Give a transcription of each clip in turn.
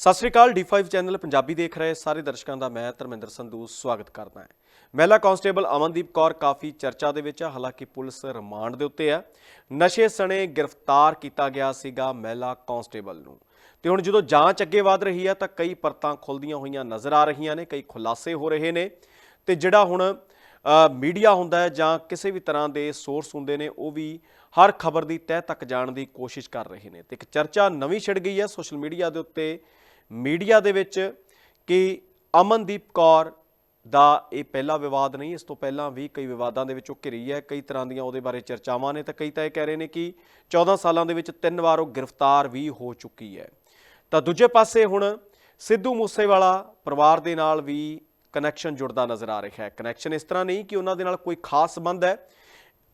ਸਤਿ ਸ੍ਰੀ ਅਕਾਲ D5 channel Punjabi ਦੇਖ ਰਹੇ ਸਾਰੇ ਦਰਸ਼ਕਾਂ ਦਾ ਮੈਂ ਧਰਮਿੰਦਰ ਸੰਧੂ ਸਵਾਗਤ ਕਰਦਾ ਹਾਂ। ਮਹਿਲਾ ਕਾਂਸਟੇਬਲ ਅਮਨਦੀਪ ਕੌਰ ਕਾਫੀ ਚਰਚਾ ਦੇ ਵਿੱਚ ਆ, ਹਾਲਾਂਕਿ ਪੁਲਿਸ ਰਿਮਾਂਡ ਦੇ ਉੱਤੇ ਹੈ ਨਸ਼ੇ ਸਣੇ ਗ੍ਰਿਫਤਾਰ ਕੀਤਾ ਗਿਆ ਸੀਗਾ ਮਹਿਲਾ ਕਾਂਸਟੇਬਲ ਨੂੰ। ਤੇ ਹੁਣ ਜਦੋਂ ਜਾਂਚ ਅੱਗੇ ਵਧ ਰਹੀ ਹੈ ਤਾਂ ਕਈ ਪਰਤਾਂ ਖੁੱਲਦੀਆਂ ਹੋਈਆਂ ਨਜ਼ਰ ਆ ਰਹੀਆਂ ਨੇ, ਕਈ ਖੁਲਾਸੇ ਹੋ ਰਹੇ ਨੇ। ਤੇ ਜਿਹੜਾ ਹੁਣ ਮੀਡੀਆ ਹੁੰਦਾ ਹੈ ਜਾਂ ਕਿਸੇ ਵੀ ਤਰ੍ਹਾਂ ਦੇ ਸੋਰਸ ਹੁੰਦੇ ਨੇ, ਉਹ ਵੀ ਹਰ ਖਬਰ ਦੀ ਤਹਿ ਤੱਕ ਜਾਣ ਦੀ ਕੋਸ਼ਿਸ਼ ਕਰ ਰਹੇ ਨੇ। ਤੇ ਇੱਕ ਚਰਚਾ ਨਵੀਂ ਛਿੜ ਗਈ ਹੈ ਸੋਸ਼ਲ ਮੀਡੀਆ ਦੇ ਉੱਤੇ। ਮੀਡੀਆ ਦੇ ਵਿੱਚ ਕਿ ਅਮਨਦੀਪ ਕੌਰ ਦਾ ਇਹ ਪਹਿਲਾ ਵਿਵਾਦ ਨਹੀਂ, ਇਸ ਤੋਂ ਪਹਿਲਾਂ ਵੀ ਕਈ ਵਿਵਾਦਾਂ ਦੇ ਵਿੱਚ ਉਹ ਘਿਰੀ ਹੈ, ਕਈ ਤਰ੍ਹਾਂ ਦੀਆਂ ਉਹਦੇ ਬਾਰੇ ਚਰਚਾਵਾਂ ਨੇ ਤਾਂ ਕਈ ਤਾਂ ਇਹ ਕਹਿ ਰਹੇ ਨੇ ਕਿ 14 ਸਾਲਾਂ ਦੇ ਵਿੱਚ ਤਿੰਨ ਵਾਰ ਉਹ ਗ੍ਰਿਫਤਾਰ ਵੀ ਹੋ ਚੁੱਕੀ ਹੈ। ਤਾਂ ਦੂਜੇ ਪਾਸੇ ਹੁਣ ਸਿੱਧੂ ਮੂਸੇਵਾਲਾ ਪਰਿਵਾਰ ਦੇ ਨਾਲ ਵੀ ਕਨੈਕਸ਼ਨ ਜੁੜਦਾ ਨਜ਼ਰ ਆ ਰਿਹਾ ਹੈ। ਕਨੈਕਸ਼ਨ ਇਸ ਤਰ੍ਹਾਂ ਨਹੀਂ ਕਿ ਉਹਨਾਂ ਦੇ ਨਾਲ ਕੋਈ ਖਾਸ ਸੰਬੰਧ ਹੈ।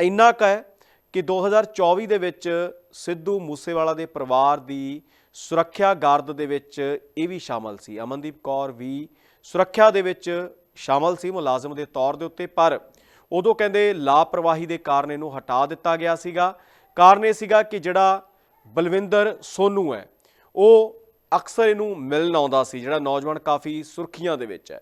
ਇੰਨਾ ਕੁ ਹੈ ਕਿ 2024 ਦੇ ਵਿੱਚ ਸਿੱਧੂ ਮੂਸੇਵਾਲਾ ਦੇ ਪਰਿਵਾਰ ਦੀ ਸੁਰੱਖਿਆ ਗਾਰਦ ਦੇ ਵਿੱਚ ਇਹ ਵੀ ਸ਼ਾਮਲ ਸੀ। ਅਮਨਦੀਪ ਕੌਰ ਵੀ ਸੁਰੱਖਿਆ ਦੇ ਵਿੱਚ ਸ਼ਾਮਲ ਸੀ ਮੁਲਾਜ਼ਮ ਦੇ ਤੌਰ ਦੇ ਉੱਤੇ, ਪਰ ਉਦੋਂ ਕਹਿੰਦੇ ਲਾਪਰਵਾਹੀ ਦੇ ਕਾਰਨ ਇਹਨੂੰ ਹਟਾ ਦਿੱਤਾ ਗਿਆ ਸੀਗਾ। ਕਾਰਨ ਇਹ ਸੀਗਾ ਕਿ ਜਿਹੜਾ ਬਲਵਿੰਦਰ ਸੋਨੂ ਹੈ, ਉਹ ਅਕਸਰ ਇਹਨੂੰ ਮਿਲਣ ਆਉਂਦਾ ਸੀ, ਜਿਹੜਾ ਨੌਜਵਾਨ ਕਾਫੀ ਸੁਰਖੀਆਂ ਦੇ ਵਿੱਚ ਹੈ।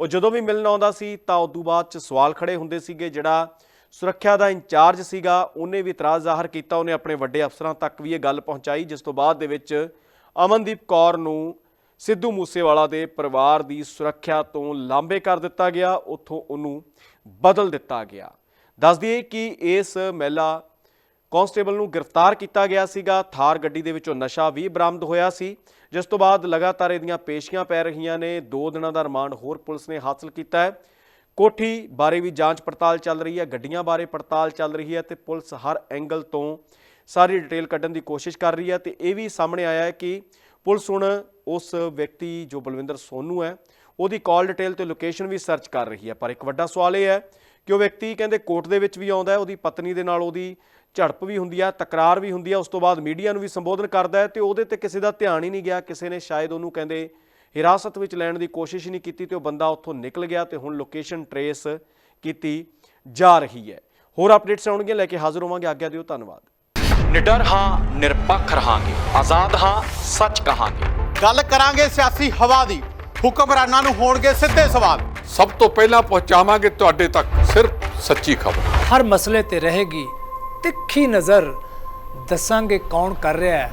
ਉਹ ਜਦੋਂ ਵੀ ਮਿਲਣ ਆਉਂਦਾ ਸੀ ਤਾਂ ਉਸ ਤੋਂ ਬਾਅਦ ਚ ਸਵਾਲ ਖੜੇ ਹੁੰਦੇ ਸੀਗੇ ਜਿਹੜਾ ਸੁਰੱਖਿਆ ਦਾ ਇੰਚਾਰਜ ਸੀਗਾ, ਉਹਨੇ ਵੀ ਇਤਰਾਜ਼ ਜ਼ਾਹਰ ਕੀਤਾ, ਉਹਨੇ ਆਪਣੇ ਵੱਡੇ ਅਫਸਰਾਂ ਤੱਕ ਵੀ ਇਹ ਗੱਲ ਪਹੁੰਚਾਈ, ਜਿਸ ਤੋਂ ਬਾਅਦ ਦੇ ਵਿੱਚ ਅਮਨਦੀਪ ਕੌਰ ਨੂੰ ਸਿੱਧੂ ਮੂਸੇਵਾਲਾ ਦੇ ਪਰਿਵਾਰ ਦੀ ਸੁਰੱਖਿਆ ਤੋਂ ਲਾਂਬੇ ਕਰ ਦਿੱਤਾ ਗਿਆ, ਉੱਥੋਂ ਉਹਨੂੰ ਬਦਲ ਦਿੱਤਾ ਗਿਆ। ਦੱਸ ਦਈਏ ਕਿ ਇਸ ਮਹਿਲਾ ਕਾਂਸਟੇਬਲ ਨੂੰ ਗ੍ਰਿਫਤਾਰ ਕੀਤਾ ਗਿਆ ਸੀਗਾ, ਥਾਰ ਗੱਡੀ ਦੇ ਵਿੱਚੋਂ ਨਸ਼ਾ ਵੀ ਬਰਾਮਦ ਹੋਇਆ ਸੀ, ਜਿਸ ਤੋਂ ਬਾਅਦ ਲਗਾਤਾਰ ਇਹਦੀਆਂ ਪੇਸ਼ੀਆਂ ਪੈ ਰਹੀਆਂ ਨੇ 2 ਦਿਨਾਂ ਦਾ ਰਿਮਾਂਡ ਹੋਰ ਪੁਲਿਸ ਨੇ ਹਾਸਲ ਕੀਤਾ ਹੈ। ਕੋਠੀ ਬਾਰੇ ਵੀ ਜਾਂਚ ਪੜਤਾਲ ਚੱਲ ਰਹੀ ਹੈ, ਗੱਡੀਆਂ ਬਾਰੇ ਪੜਤਾਲ ਚੱਲ ਰਹੀ ਹੈ ਤੇ ਪੁਲਿਸ ਹਰ ਐਂਗਲ ਤੋਂ ਸਾਰੀ ਡਿਟੇਲ ਕੱਢਣ ਦੀ ਕੋਸ਼ਿਸ਼ ਕਰ ਰਹੀ ਹੈ ਤੇ ਇਹ ਵੀ ਸਾਹਮਣੇ ਆਇਆ ਹੈ ਕਿ ਪੁਲਿਸ ਹੁਣ ਉਸ ਵਿਅਕਤੀ ਜੋ ਬਲਵਿੰਦਰ ਸੋਨੂ ਹੈ, ਉਹਦੀ ਕਾਲ ਡਿਟੇਲ ਤੇ ਲੋਕੇਸ਼ਨ ਵੀ ਸਰਚ ਕਰ ਰਹੀ ਹੈ। ਪਰ ਇੱਕ ਵੱਡਾ ਸਵਾਲ ਇਹ ਹੈ ਕਿ ਉਹ ਵਿਅਕਤੀ ਕਹਿੰਦੇ ਕੋਰਟ ਦੇ ਵਿੱਚ ਵੀ ਆਉਂਦਾ ਹੈ, ਉਹਦੀ ਪਤਨੀ ਦੇ ਨਾਲ ਉਹਦੀ ਝੜਪ ਵੀ ਹੁੰਦੀ ਹੈ, ਤਕਰਾਰ ਵੀ ਹੁੰਦੀ ਹੈ, ਉਸ ਤੋਂ ਬਾਅਦ ਮੀਡੀਆ ਨੂੰ ਵੀ ਸੰਬੋਧਨ ਕਰਦਾ ਹੈ ਤੇ ਉਹਦੇ ਤੇ ਕਿਸੇ ਦਾ ਧਿਆਨ ਹੀ ਨਹੀਂ ਗਿਆ, ਕਿਸੇ ਨੇ ਸ਼ਾਇਦ ਉਹਨੂੰ ਕਹਿੰਦੇ ਹਿਰਾਸਤ ਵਿੱਚ ਲੈਣ ਦੀ ਕੋਸ਼ਿਸ਼ ਹੀ ਨਹੀਂ ਕੀਤੀ ਤੇ ਉਹ ਬੰਦਾ ਉੱਥੋਂ ਨਿਕਲ ਗਿਆ ਤੇ ਹੁਣ ਲੋਕੇਸ਼ਨ ਟਰੇਸ ਕੀਤੀ ਜਾ ਰਹੀ ਹੈ। ਹੋਰ ਅਪਡੇਟਸ ਆਉਣਗੀਆਂ ਲੈ ਕੇ ਹਾਜ਼ਰ ਹੋਵਾਂਗੇ। ਆਗਿਆ ਦਿਓ ਧੰਨਵਾਦ। ਨਿਡਰ ਹਾਂ ਨਿਰਪੱਖ ਰਹਾਂਗੇ। ਆਜ਼ਾਦ ਹਾਂ ਸੱਚ ਕਹਾਂਗੇ। ਗੱਲ ਕਰਾਂਗੇ ਸਿਆਸੀ ਹਵਾ ਦੀ। ਹੁਕਮਰਾਨਾਂ ਨੂੰ ਹੋਣਗੇ ਸਿੱਧੇ ਸਵਾਲ। ਸਭ ਤੋਂ ਪਹਿਲਾਂ ਪਹੁੰਚਾਵਾਂਗੇ ਤੁਹਾਡੇ ਤੱਕ ਸਿਰਫ ਸੱਚੀ ਖਬਰ। ਹਰ ਮਸਲੇ ਤੇ ਰਹੇਗੀ ਤਿੱਖੀ ਨਜ਼ਰ। ਦੱਸਾਂਗੇ ਕੌਣ ਕਰ ਰਿਹਾ ਹੈ।